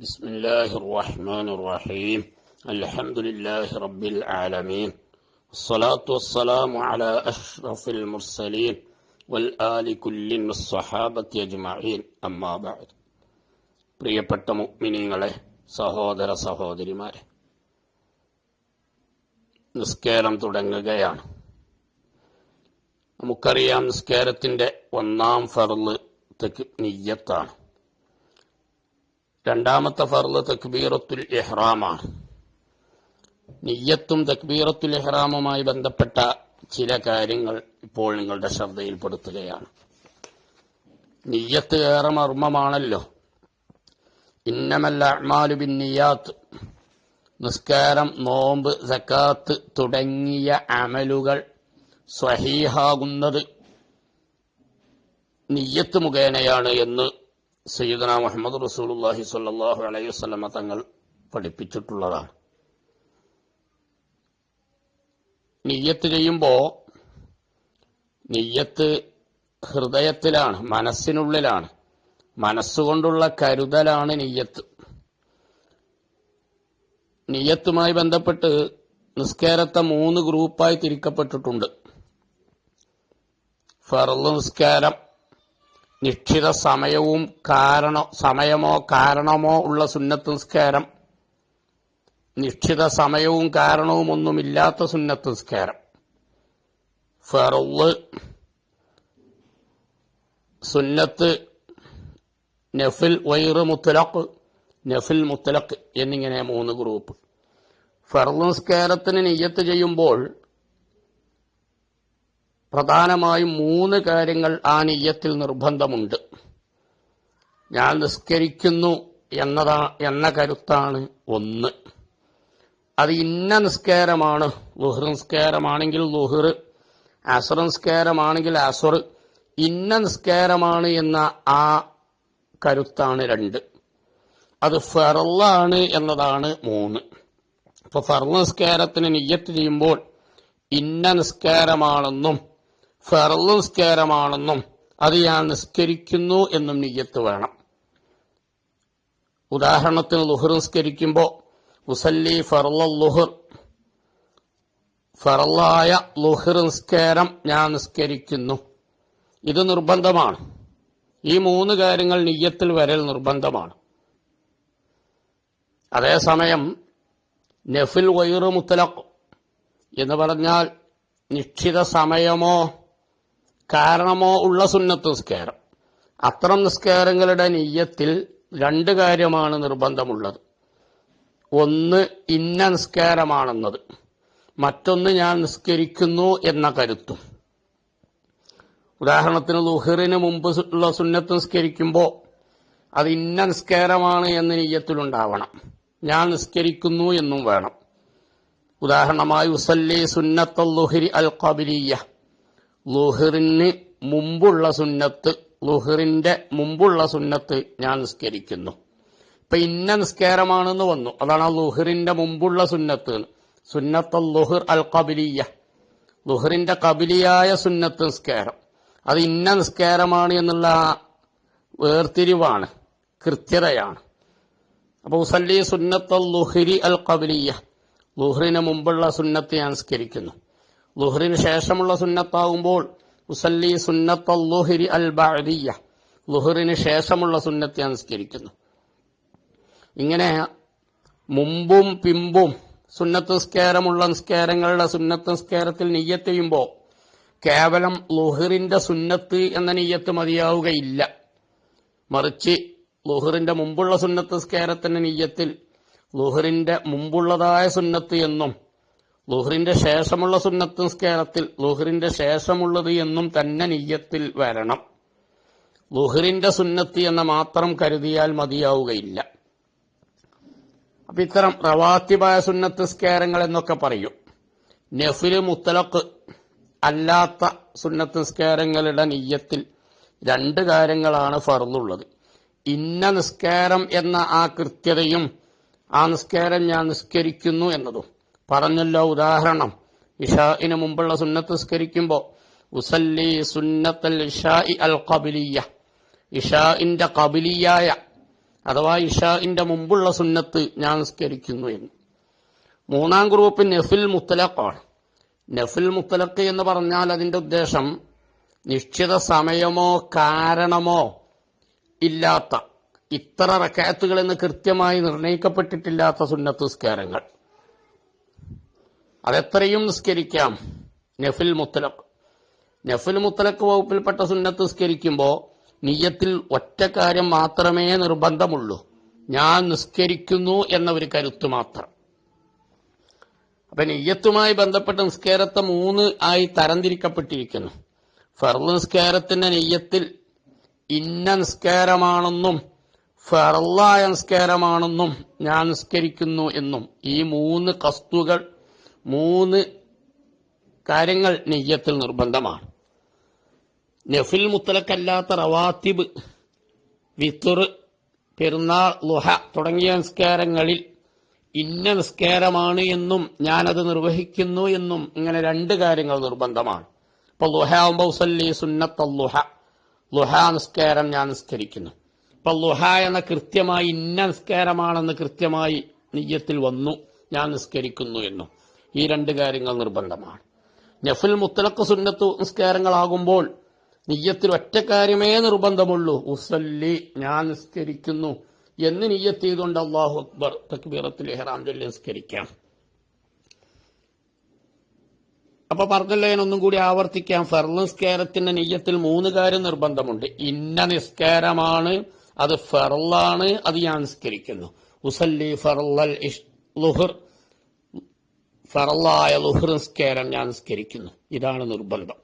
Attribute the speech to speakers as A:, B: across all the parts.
A: بسم الله الرحمن الرحيم الحمد لله رب العالمين الصلاة والسلام على أشرف المرسلين والآل كل والصحابة أجمعين أما بعد പ്രിയപ്പെട്ട മുഗ്മിനീങ്ങളെ സഹോദര സഹോദരിമാരെ നിസ്കാരം തുടങ്ങുകയാണ് നമുക്കറിയാം നിസ്കാരത്തിന്റെ ഒന്നാം ഫർള് തെക്ക് നിയ്യത്താണ് രണ്ടാമത്തെ ഫർൾ തക്ബീറത്തുൽ ഇഹ്റാമാണ്. നിയ്യത്തും തക്ബീറത്തുൽ ഇഹ്റാമുമായി ബന്ധപ്പെട്ട ചില കാര്യങ്ങൾ ഇപ്പോൾ നിങ്ങളുടെ ശ്രദ്ധയിൽപ്പെടുത്തുകയാണ്. നിയ്യത്ത് ഏറെ മർമ്മമാണല്ലോ. ഇന്നമല്ല അമാലു ബിൻ നിയ്യാത്ത് നിസ്കാരം നോമ്പ് സക്കാത്ത് തുടങ്ങിയ അമലുകൾ സ്വഹീഹാകുന്നത് നിയ്യത്ത് മുഖേനയാണ് എന്ന് സയ്യിദന മുഹമ്മദ് റസൂലുള്ളാഹി സ്വല്ലല്ലാഹു അലൈഹി വസ്ലമ തങ്ങൾ പഠിപ്പിച്ചിട്ടുള്ളതാണ്. നെയ്യത്ത് ചെയ്യുമ്പോൾ നെയ്യത്ത് ഹൃദയത്തിലാണ് മനസ്സിനുള്ളിലാണ് മനസ്സുകൊണ്ടുള്ള കരുതലാണ് നെയ്യത്ത്. നെയ്യത്തുമായി ബന്ധപ്പെട്ട് നിസ്കാരത്തെ മൂന്ന് ഗ്രൂപ്പായി തിരിക്കപ്പെട്ടിട്ടുണ്ട്. ഫറു നിസ്കാരം നിശ്ചിത സമയവും കാരണ സമയമോ കാരണമോ ഉള്ള സുന്നത്ത് നിസ്കാരം. നിശ്ചിത സമയവും കാരണവും ഒന്നുമില്ലാത്ത സുന്നത്ത് നിസ്കാരം. ഫറൽ സുന്നത്ത് നഫിൽ വൈറ് മുത്തലഖ് നഫിൽ മുത്തലഖ് എന്നിങ്ങനെ മൂന്ന് ഗ്രൂപ്പ്. ഫർദ് നിസ്കാരത്തിന് നിയ്യത്ത് ചെയ്യുമ്പോൾ പ്രധാനമായും മൂന്ന് കാര്യങ്ങൾ ആ നെയ്യത്തിൽ നിർബന്ധമുണ്ട്. ഞാൻ നിസ്കരിക്കുന്നു എന്നതാ എന്ന കരുത്താണ് ഒന്ന്. അത് ഇന്ന നിസ്കാരമാണ്. ലുഹർ നിസ്കാരമാണെങ്കിൽ ലുഹർ അസർ നിസ്കാരമാണെങ്കിൽ അസർ. ഇന്ന നിസ്കാരമാണ് എന്ന ആ കരുത്താണ് രണ്ട്. അത് ഫെറലാണ് എന്നതാണ് മൂന്ന്. ഇപ്പൊ ഫർൾ നിസ്കാരത്തിന് നിയ്യത്ത് ചെയ്യുമ്പോൾ ഇന്ന നിസ്കാരമാണെന്നും ഫറൾ നിസ്കാരമാണെന്നും അത് ഞാൻ നിസ്കരിക്കുന്നു എന്നും നിയ്യത്ത് വേണം. ഉദാഹരണത്തിന് ലുഹർ നിസ്കരിക്കുമ്പോൾ മുസല്ലി ഫറള ലുഹർ ഫറളായ ലുഹർ നിസ്കാരം ഞാൻ നിസ്കരിക്കുന്നു ഇത് നിർബന്ധമാണ്. ഈ മൂന്ന് കാര്യങ്ങൾ നിയ്യത്തിൽ വരൽ നിർബന്ധമാണ്. അതേസമയം നഫിൽ വൈറു മുത്തലഖ് എന്ന് പറഞ്ഞാൽ നിശ്ചിത സമയമോ കാരണമോ ഉള്ള സുന്നത്ത് നിസ്കാരം. അത്തരം നിസ്കാരങ്ങളുടെ നെയ്യത്തിൽ രണ്ട് കാര്യമാണ് നിർബന്ധമുള്ളത്. ഒന്ന് ഇന്ന നിസ്കാരമാണെന്നത്. മറ്റൊന്ന് ഞാൻ നിസ്കരിക്കുന്നു എന്ന കരുത്തും. ഉദാഹരണത്തിന് ലുഹറിന് മുമ്പ് ഉള്ള സുന്നത്ത് നിസ്കരിക്കുമ്പോൾ അത് ഇന്ന നിസ്കാരമാണ് എന്ന് നെയ്യത്തിലുണ്ടാവണം ഞാൻ നിസ്കരിക്കുന്നു എന്നും വേണം. ഉദാഹരണമായി ഉസല്ലി സുന്നത്തൽ ലുഹരി അൽ കബിരിയ ലുഹറിന് മുമ്പുള്ള സുന്നത്ത് ലുഹറിന്റെ മുമ്പുള്ള സുന്നത്ത് ഞാൻ നിസ്കരിക്കുന്നു. ഇപ്പൊ ഇന്ന നിസ്കാരമാണെന്ന് വന്നു. അതാണ് ലുഹറിന്റെ മുമ്പുള്ള സുന്നത്ത്. സുന്നത്ത് ലുഹർ അൽ കബിലിയ ലുഹറിന്റെ കബിലിയായ സുന്നത്ത് നിസ്കാരം. അത് ഇന്ന നിസ്കാരമാണ് എന്നുള്ള വേർതിരിവാണ് കൃത്യതയാണ്. അപ്പൊ ഉസല്ലി സുന്നത്ത് ലുഹരി അൽ കബിലിയ ലുഹറിന് മുമ്പുള്ള സുന്നത്ത് ഞാൻ നിസ്കരിക്കുന്നു. ലുഹറിന് ശേഷമുള്ള സുന്നത്താകുമ്പോൾ മുസല്ലി സുന്നത്ത ലുഹരി അൽ ബാദിയ ലുഹറിന് ശേഷമുള്ള സുന്നത്തെ നിസ്കരിക്കുന്നു. ഇങ്ങനെ മുമ്പും പിമ്പും സുന്നത്ത് നിസ്കാരമുള്ള നിസ്കാരങ്ങളുടെ സുന്നത്ത് നിസ്കാരത്തിൽ നെയ്യത്ത് ചെയ്യുമ്പോൾ കേവലം ലുഹറിന്റെ സുന്നത്ത് എന്ന നെയ്യത്ത് മതിയാവുകയില്ല. മറിച്ച് ലുഹറിന്റെ മുമ്പുള്ള സുന്നത്ത് നിസ്കാരത്തിന്റെ നെയ്യത്തിൽ ലുഹറിന്റെ മുമ്പുള്ളതായ സുന്നത്ത് എന്നും ലുഹറിന്റെ ശേഷമുള്ള സുന്നത്ത് നിസ്കാരത്തിൽ ലുഹറിന്റെ ശേഷമുള്ളത് എന്നും തന്നെ നെയ്യത്തിൽ വരണം. ലുഹറിന്റെ സുന്നത്ത് എന്ന് മാത്രം കരുതിയാൽ മതിയാവുകയില്ല. അപ്പൊ ഇത്തരം റവാത്തിബായ സുന്നത്ത് നിസ്കാരങ്ങൾ എന്നൊക്കെ പറയും. നഫിൽ മുത്തലക്ക് അല്ലാത്ത സുന്നത്ത് നിസ്കാരങ്ങളുടെ നെയ്യത്തിൽ രണ്ട് കാര്യങ്ങളാണ് ഫറന്നുള്ളത് ഇന്ന നിസ്കാരം എന്ന ആ കൃത്യതയും ആ നിസ്കാരം ഞാൻ നിസ്കരിക്കുന്നു എന്നതും. പറഞ്ഞല്ലോ ഉദാഹരണം. ഇഷാഇന് മുമ്പുള്ള സുന്നത്ത് സ്കരിക്കുമ്പോൾ ഉസല്ലി കബിലിയ ഇഷാഇന്റെ കബിലിയായ അഥവാ ഇഷാഇന്റെ മുമ്പുള്ള സുന്നത്ത് ഞാൻ സ്കരിക്കുന്നു എന്ന്. മൂന്നാം ഗ്രൂപ്പ് നെഫിൽ മുത്തലഖാണ് നെഫിൽ മുത്തലഖ് എന്ന് പറഞ്ഞാൽ അതിന്റെ ഉദ്ദേശം നിശ്ചിത സമയമോ കാരണമോ ഇല്ലാത്ത ഇത്ര റക്കാത്തുകൾ എന്ന് കൃത്യമായി നിർണയിക്കപ്പെട്ടിട്ടില്ലാത്ത സുന്നത്ത് നിസ്കാരങ്ങൾ. അതെത്രയും നിസ്കരിക്കാം. നഫിൽ മുത്തലഖ്. നഫിൽ മുത്തലഖ് വകുപ്പിൽപ്പെട്ട സുന്നത്ത് നിസ്കരിക്കുമ്പോൾ നീയത്തിൽ ഒറ്റ കാര്യം മാത്രമേ നിർബന്ധമുള്ളൂ. ഞാൻ നിസ്കരിക്കുന്നു എന്ന ഒരു കരുത്ത് മാത്രം. അപ്പൊ നെയ്യത്തുമായി ബന്ധപ്പെട്ട നിസ്കാരത്തെ മൂന്ന് ആയി തരംതിരിക്കപ്പെട്ടിരിക്കുന്നു. ഫർൾ നിസ്കാരത്തിന്റെ നെയ്യത്തിൽ ഇന്ന നിസ്കാരമാണെന്നും ഫെറായ നിസ്കാരമാണെന്നും ഞാൻ നിസ്കരിക്കുന്നു എന്നും ഈ മൂന്ന് കസ്തുകൾ മൂന്ന് കാര്യങ്ങൾ നെയ്യത്തിൽ നിർബന്ധമാണ്. നഫിൽ മുത്തലക്കല്ലാത്ത റവാത്തിബ് വിത്തുർ പെരുന്നാൾ ലുഹ തുടങ്ങിയ നിസ്കാരങ്ങളിൽ ഇന്ന നിസ്കാരമാണ് എന്നും ഞാനത് നിർവഹിക്കുന്നു എന്നും ഇങ്ങനെ രണ്ട് കാര്യങ്ങൾ നിർബന്ധമാണ്. ഇപ്പൊ ലുഹ ആവുമ്പോ സല്ലി സുന്നത്ത ലുഹ. ലുഹ നിസ്കാരം ഞാൻ നിസ്കരിക്കുന്നു. ഇപ്പൊ ലുഹ എന്ന കൃത്യമായി ഇന്ന നിസ്കാരമാണെന്ന് കൃത്യമായി നെയ്യത്തിൽ വന്നു ഞാൻ നിസ്കരിക്കുന്നു എന്നും. ഈ രണ്ട് കാര്യങ്ങൾ നിർബന്ധമാണ്. നഫിൽ മുത്തലക്ക് സുന്നത്ത് നിസ്കാരങ്ങളാകുമ്പോൾ നിയ്യത്തിൽ ഒറ്റ കാര്യമേ നിർബന്ധമുള്ളൂ. ഉസല്ലി ഞാൻ നിസ്കരിക്കുന്നു എന്ന് നീയത്ത് ചെയ്തുകൊണ്ട് അള്ളാഹു അക്ബർ തക്ബീറത്തിൽ ഹെറാം ചൊല്ലി നിസ്കരിക്കാം. അപ്പൊ പറഞ്ഞല്ലോ ഞാൻ ഒന്നും കൂടി ആവർത്തിക്കാം. ഫർൾ നിസ്കാരത്തിന്റെ നെയ്യത്തിൽ മൂന്ന് കാര്യം നിർബന്ധമുണ്ട്. ഇന്ന നിസ്കാരമാണ് അത് ഫർളാണ് അത് ഞാൻ നിസ്കരിക്കുന്നു. ഉസല്ലി ഇഷ്- ലുഹർ ഫറലായ ലുഹർ നിസ്കാരം ഞാൻ നിസ്കരിക്കുന്നു. ഇതാണ് നിർബന്ധം.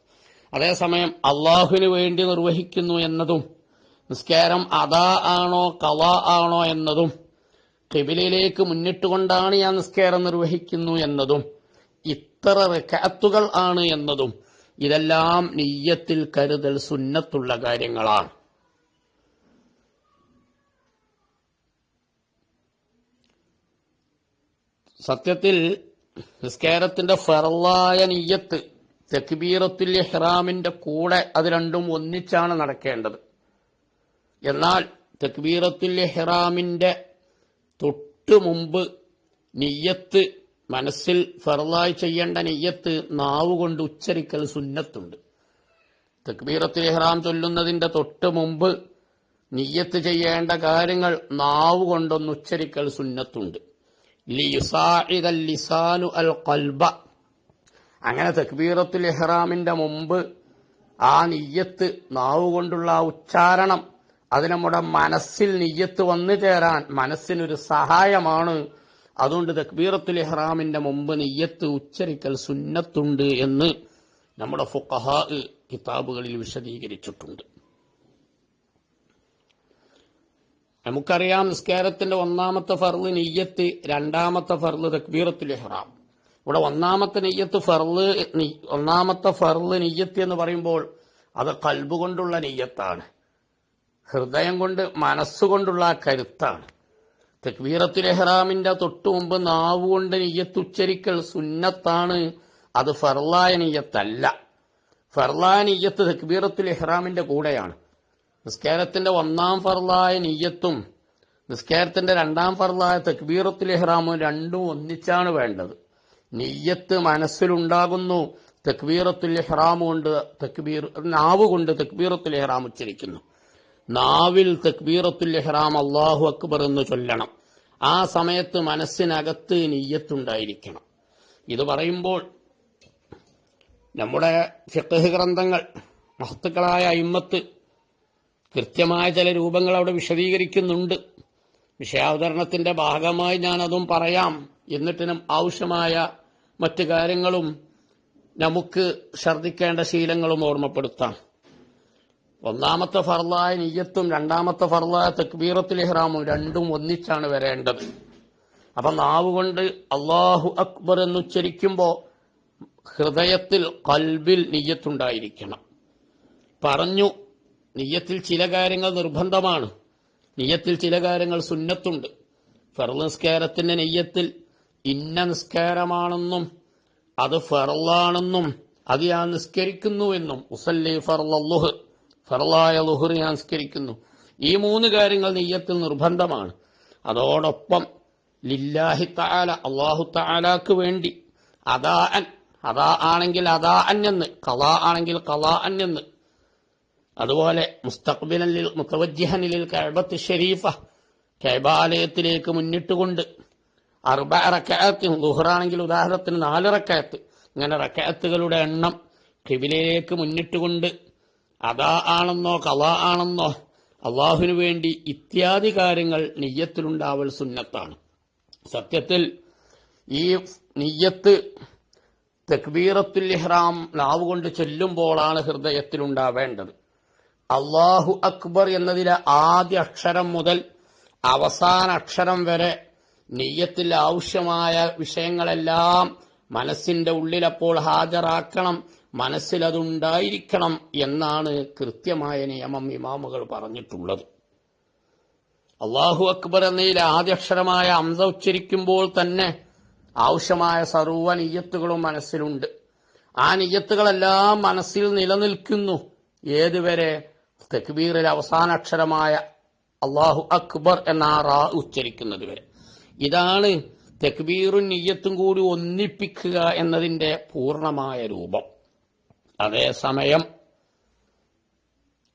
A: അതേസമയം അള്ളാഹുവിന് വേണ്ടി നിർവഹിക്കുന്നു എന്നതും നിസ്കാരം അതാ ആണോ കല ആണോ എന്നതും കിബിലയിലേക്ക് മുന്നിട്ടുകൊണ്ടാണ് ഞാൻ നിസ്കാരം നിർവഹിക്കുന്നു എന്നതും ഇത്ര റക്കാത്തുകൾ ആണ് എന്നതും ഇതെല്ലാം നെയ്യത്തിൽ കരുതൽ സുന്നത്തുള്ള കാര്യങ്ങളാണ്. സത്യത്തിൽ നിസ്കാരത്തിന്റെ ഫറലായ നീയത്ത് തെക്ബീറത്തുൽ ഇഹ്റാമിന്റെ കൂടെ അത് രണ്ടും ഒന്നിച്ചാണ് നടക്കേണ്ടത്. എന്നാൽ തെക്ബീറത്തുൽ ഇഹ്റാമിന്റെ തൊട്ട് മുമ്പ് നിയ്യത്ത് മനസ്സിൽ ഫറലായി ചെയ്യേണ്ട നെയ്യത്ത് നാവ് കൊണ്ട് ഉച്ചരിക്കൽ സുന്നത്തുണ്ട്. തെക്ബീറത്തുൽ ഇഹ്റാം ചൊല്ലുന്നതിന്റെ തൊട്ട് മുമ്പ് നിയ്യത്ത് ചെയ്യേണ്ട കാര്യങ്ങൾ നാവ് കൊണ്ടൊന്ന് ഉച്ചരിക്കൽ സുന്നത്തുണ്ട്. അങ്ങനെ തക്ബീറത്തുൽ ഇഹ്റാമിന്റെ മുമ്പ് ആ നിയ്യത്ത് നാവുകൊണ്ടുള്ള ആ ഉച്ചാരണം അത് നമ്മുടെ മനസ്സിൽ നിയ്യത്ത് വന്നു ചേരാൻ മനസ്സിനൊരു സഹായമാണ്. അതുകൊണ്ട് തക്ബീറത്തുൽ ഇഹ്റാമിന്റെ മുമ്പ് നിയ്യത്ത് ഉച്ചരിക്കൽ സുന്നത്തുണ്ട് എന്ന് നമ്മുടെ ഫുഖഹാ കിതാബുകളിൽ വിശദീകരിച്ചിട്ടുണ്ട്. നമുക്കറിയാം നിസ്കാരത്തിന്റെ ഒന്നാമത്തെ ഫർൾ നെയ്യത്ത് രണ്ടാമത്തെ ഫർൾ തക്ബീറത്തുൽ ഇഹ്റാം. ഇവിടെ ഒന്നാമത്തെ നെയ്യത്ത് ഫർൾ ഒന്നാമത്തെ ഫർൾ നെയ്യത്ത് എന്ന് പറയുമ്പോൾ അത് കൽബ് കൊണ്ടുള്ള നെയ്യത്താണ്. ഹൃദയം കൊണ്ട് മനസ്സുകൊണ്ടുള്ള കരുത്താണ്. തക്ബീറത്തുൽ ഇഹ്റാമിന്റെ തൊട്ടു മുമ്പ് നാവ് കൊണ്ട് നെയ്യത്ത് ഉച്ചരിക്കൽ സുന്നത്താണ്. അത് ഫർലായ നെയ്യത്തല്ല. ഫർലായ നെയ്യത്ത് തക്ബീറത്തുൽ ഇഹ്റാമിന്റെ കൂടെയാണ്. നിസ്കാരത്തിന്റെ ഒന്നാം ഫർലായ നീയത്തും നിസ്കാരത്തിന്റെ രണ്ടാം ഫർലായ തക്ബീറത്തുൽ ഇഹ്റാമും രണ്ടും ഒന്നിച്ചാണ് വേണ്ടത്. നീയത്ത് മനസ്സിലുണ്ടാകുന്നു തക്ബീറത്തുൽ ഇഹ്റാം കൊണ്ട് തക്ബീർ നാവ് കൊണ്ട് തക്ബീറത്തുൽ ഇഹ്റാം ഉച്ചരിക്കുന്നു. നാവിൽ തക്ബീറത്തുൽ ഇഹ്റാം അള്ളാഹു അക്ബർ എന്ന് ചൊല്ലണം. ആ സമയത്ത് മനസ്സിനകത്ത് നീയത്തുണ്ടായിരിക്കണം. ഇത് പറയുമ്പോൾ നമ്മുടെ ഫിഖ് ഗ്രന്ഥങ്ങൾ മഹത്തുക്കളായ അയിമ്മത്ത് കൃത്യമായ ചില രൂപങ്ങൾ അവിടെ വിശദീകരിക്കുന്നുണ്ട്. വിഷയാവതരണത്തിന്റെ ഭാഗമായി ഞാനതും പറയാം. എന്നിട്ടിനും ആവശ്യമായ മറ്റു കാര്യങ്ങളും നമുക്ക് ശ്രദ്ധിക്കേണ്ട ശീലങ്ങളും ഓർമ്മപ്പെടുത്താം. ഒന്നാമത്തെ ഫർലായ നീയത്തും രണ്ടാമത്തെ ഫർലായ തക്ബീറത്തുൽ ഇഹ്റാമും രണ്ടും ഒന്നിച്ചാണ് വരേണ്ടത്. അപ്പൊ നാവുകൊണ്ട് അള്ളാഹു അക്ബർ എന്ന് ഉച്ചരിക്കുമ്പോൾ ഹൃദയത്തിൽ കൽബിൽ നീയത്തുണ്ടായിരിക്കണം പറഞ്ഞു നിയ്യത്തിൽ ചില കാര്യങ്ങൾ നിർബന്ധമാണ്. നെയ്യത്തിൽ ചില കാര്യങ്ങൾ സുന്നത്തുണ്ട്. ഫർൾ നിസ്കാരത്തിന്റെ നെയ്യത്തിൽ ഇന്ന നിസ്കാരമാണെന്നും അത് ഫെറലാണെന്നും അത് ഞാൻ നിസ്കരിക്കുന്നു എന്നും. ഉസല്ലി ഫർലുഹ് ഫെറലായ ലുഹുർ ഞാൻ നിസ്കരിക്കുന്നു. ഈ മൂന്ന് കാര്യങ്ങൾ നെയ്യത്തിൽ നിർബന്ധമാണ്. അതോടൊപ്പം ലില്ലാഹി താല അള്ളാഹു താലാക്ക് വേണ്ടി. അതാ അൻ അതാ ആണെങ്കിൽ അതാ അൻ എന്ന് കലാ ആണെങ്കിൽ കലാ അൻ എന്ന്. അതുപോലെ മുസ്തഖ്ബിലിൽ മുത്തവജ്ജിഹനിൽ കഴബത്ത് ഷെരീഫ കൈബാലയത്തിലേക്ക് മുന്നിട്ടുകൊണ്ട് അർബ റക്കയത്ത് ദുഹറാണെങ്കിൽ ഉദാഹരണത്തിന് നാല് റക്കയത്ത് ഇങ്ങനെ റക്കയത്തുകളുടെ എണ്ണം കിബിലയിലേക്ക് മുന്നിട്ടുകൊണ്ട് അതാ ആണെന്നോ കലാ ആണെന്നോ അള്ളാഹുവിനു വേണ്ടി ഇത്യാദി കാര്യങ്ങൾ നെയ്യത്തിലുണ്ടാവൽ സുന്നത്താണ്. സത്യത്തിൽ ഈ നെയ്യത്ത് തക്ബീറത്തുൽ ഇഹ്റാം നാവ് കൊണ്ട് ചൊല്ലുമ്പോഴാണ് ഹൃദയത്തിലുണ്ടാവേണ്ടത്. അള്ളാഹു അക്ബർ എന്നതിലെ ആദ്യ അക്ഷരം മുതൽ അവസാന അക്ഷരം വരെ നെയ്യത്തിൽ ആവശ്യമായ വിഷയങ്ങളെല്ലാം മനസ്സിന്റെ ഉള്ളിലപ്പോൾ ഹാജരാക്കണം മനസ്സിൽ അതുണ്ടായിരിക്കണം എന്നാണ് കൃത്യമായ നിയമം ഇമാമുകൾ പറഞ്ഞിട്ടുള്ളത്. അള്ളാഹു അക്ബർ എന്നതിലെ ആദ്യ അക്ഷരമായ അംസ ഉച്ചരിക്കുമ്പോൾ തന്നെ ആവശ്യമായ സർവ നെയ്യത്തുകളും മനസ്സിലുണ്ട്. ആ നിയ്യത്തുകളെല്ലാം മനസ്സിൽ നിലനിൽക്കുന്നു. ഏതുവരെ? തക്ബീറിൽ അവസാന അക്ഷരമായ അള്ളാഹു അക്ബർ എന്ന ആ റാ ഉച്ചരിക്കുന്നത് വരെ. ഇതാണ് തെക്ബീറും നെയ്യത്തും കൂടി ഒന്നിപ്പിക്കുക എന്നതിന്റെ പൂർണമായ രൂപം. അതേസമയം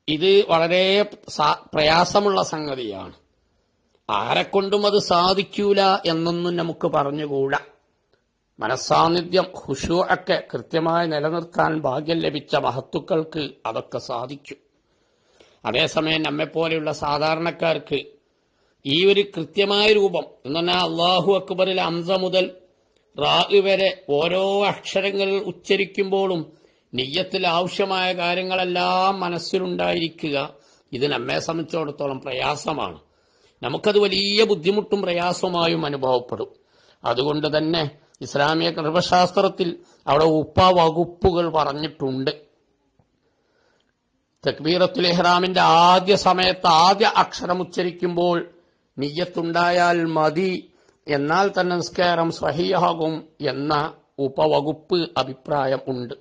A: ഇത് വളരെ പ്രയാസമുള്ള സംഗതിയാണ്. ആരെക്കൊണ്ടും അത് സാധിക്കൂല എന്നൊന്നും നമുക്ക് പറഞ്ഞുകൂടാ. മനസ്സാന്നിധ്യം ഹുഷു ഒക്കെ കൃത്യമായി നിലനിർത്താൻ ഭാഗ്യം ലഭിച്ച മഹത്തുക്കൾക്ക് അതൊക്കെ സാധിക്കും. അതേസമയം നമ്മെപ്പോലെയുള്ള സാധാരണക്കാർക്ക് ഈ ഒരു കൃത്യമായ രൂപം എന്ന് പറഞ്ഞാൽ അള്ളാഹു അക്ബറിൽ അംസ മുതൽ റാ വരെ ഓരോ അക്ഷരങ്ങൾ ഉച്ചരിക്കുമ്പോഴും നെയ്യത്തിൽ ആവശ്യമായ കാര്യങ്ങളെല്ലാം മനസ്സിലുണ്ടായിരിക്കുക ഇത് നമ്മെ സംബന്ധിച്ചിടത്തോളം പ്രയാസമാണ്. നമുക്കത് വലിയ ബുദ്ധിമുട്ടും പ്രയാസമായും അനുഭവപ്പെടും. അതുകൊണ്ട് തന്നെ ഇസ്ലാമിക ഗർഭശാസ്ത്രത്തിൽ അവിടെ ഉപ്പ വകുപ്പുകൾ പറഞ്ഞിട്ടുണ്ട്. തക്ബീറത്തുൽ ഇഹ്റാമിന്റെ ആദ്യ സമയത്ത് ആദ്യ അക്ഷരം ഉച്ചരിക്കുമ്പോൾ നിയ്യത്തുണ്ടായാൽ മതി എന്നാൽ തന്നെ നിസ്കാരം സഹിയാകും എന്ന ഉപവകുപ്പ് അഭിപ്രായം ഉണ്ട്.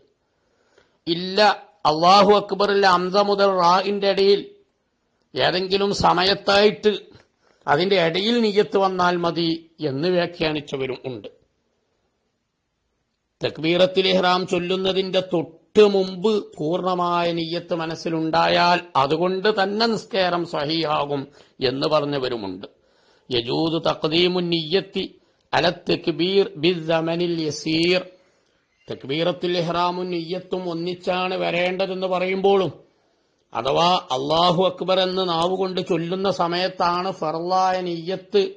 A: ഇല്ല അള്ളാഹു അക്ബറിലെ അംസ മുതൽ റാഇന്റെ ഇടയിൽ ഏതെങ്കിലും സമയത്തായിട്ട് അതിന്റെ ഇടയിൽ നിയ്യത്ത് വന്നാൽ മതി എന്ന് വ്യാഖ്യാനിച്ചവരും ഉണ്ട്. തക്ബീറത്തിൽ ഇഹ്റാം ചൊല്ലുന്നതിന്റെ തൊട്ട് മുമ്പ് പൂർണമായ നീയത്ത് മനസ്സിലുണ്ടായാൽ അതുകൊണ്ട് തന്നെ നിസ്കാരം സഹിയാകും എന്ന് പറഞ്ഞവരുമുണ്ട്. യജൂദ് തക്തീമുൻ നീയത്തി അല തക്ബീർ ബിസ്സമനിൽ യസീർ. തക്ബീറത്തുൽ ഇഹ്റാമും നീയത്തും ഒന്നിച്ചാണ് വരേണ്ടതെന്ന് പറയുമ്പോഴും അഥവാ അള്ളാഹു അക്ബർ എന്ന് നാവ് കൊണ്ട് ചൊല്ലുന്ന സമയത്താണ് ഫർലായ നീയത്ത്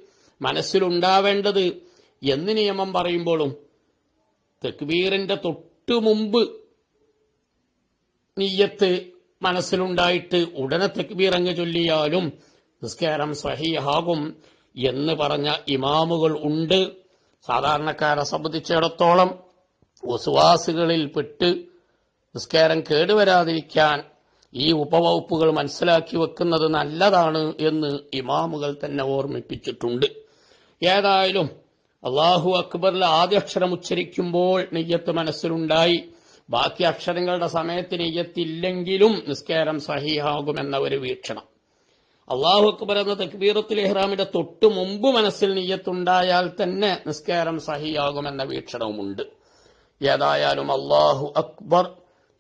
A: മനസ്സിലുണ്ടാവേണ്ടത് എന്ന് നിയമം പറയുമ്പോഴും തക്ബീറിന്റെ തൊട്ടു മുമ്പ് നീയത്ത് മനസ്സിലുണ്ടായിട്ട് ഉടനെ തക്ബീർ അങ്ങ് ചൊല്ലിയാലും നിസ്കാരം സഹിയാകും എന്ന് പറഞ്ഞ ഇമാമുകൾ ഉണ്ട്. സാധാരണക്കാരെ സംബന്ധിച്ചിടത്തോളം വസുവാസുകളിൽ പെട്ട് നിസ്കാരം കേടുവരാതിരിക്കാൻ ഈ ഉപവകുപ്പുകൾ മനസ്സിലാക്കി വെക്കുന്നത് നല്ലതാണ് എന്ന് ഇമാമുകൾ തന്നെ ഓർമ്മിപ്പിച്ചിട്ടുണ്ട്. ഏതായാലും അള്ളാഹു അക്ബറിൽ ആദ്യക്ഷരം ഉച്ചരിക്കുമ്പോൾ നെയ്യത്ത് മനസ്സിലുണ്ടായി. ബാക്കി അക്ഷരങ്ങളുടെ സമയത്തിന് നെയ്യത്തില്ലെങ്കിലും നിസ്കാരം സഹിയാകുമെന്ന ഒരു വീക്ഷണം. അള്ളാഹു അക്ബർ എന്ന തക്ബീറത്തുൽ ഇഹ്റാമിന്റെ തൊട്ടു മുമ്പ് മനസ്സിൽ നെയ്യത്തുണ്ടായാൽ തന്നെ നിസ്കാരം സഹിയാകുമെന്ന വീക്ഷണവുമുണ്ട്. ഏതായാലും അള്ളാഹു അക്ബർ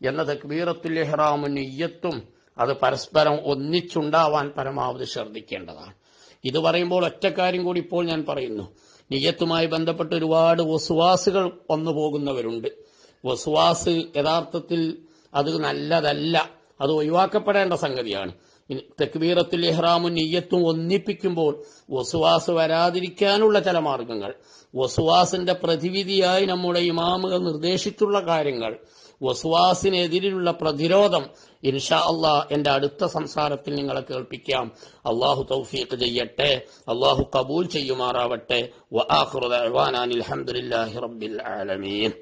A: എന്ന തക്ബീറത്തുൽ ഇഹ്റാമു നെയ്യത്തും അത് പരസ്പരം ഒന്നിച്ചുണ്ടാവാൻ പരമാവധി ശ്രദ്ധിക്കേണ്ടതാണ്. ഇത് പറയുമ്പോൾ ഒറ്റ കാര്യം കൂടി ഇപ്പോൾ ഞാൻ പറയുന്നു. നിയ്യത്തുമായി ബന്ധപ്പെട്ട് ഒരുപാട് വസുവാസുകൾ വന്നു പോകുന്നവരുണ്ട് വസുവാസ് യഥാർത്ഥത്തിൽ അത് നല്ലതല്ല. അത് ഒഴിവാക്കപ്പെടേണ്ട സംഗതിയാണ്. തെക്ബീറത്തുൽ ഇഹ്റാമും നെയ്യത്തും ഒന്നിപ്പിക്കുമ്പോൾ വസുവാസ് വരാതിരിക്കാനുള്ള ചില മാർഗങ്ങൾ വസുവാസിന്റെ പ്രതിവിധിയായി നമ്മുടെ ഇമാമുകൾ നിർദ്ദേശിച്ചുള്ള കാര്യങ്ങൾ വസുവാസിനെതിരെയുള്ള പ്രതിരോധം ഇൻഷാ അള്ളാ എന്റെ അടുത്ത സംസാരത്തിൽ നിങ്ങളെ കേൾപ്പിക്കാം. അള്ളാഹു തൗഫീഖ് ചെയ്യട്ടെ. അള്ളാഹു കബൂൽ ചെയ്യുമാറാവട്ടെ. അൽഹംദുലില്ലാഹി റബ്ബിൽ ആലമീൻ.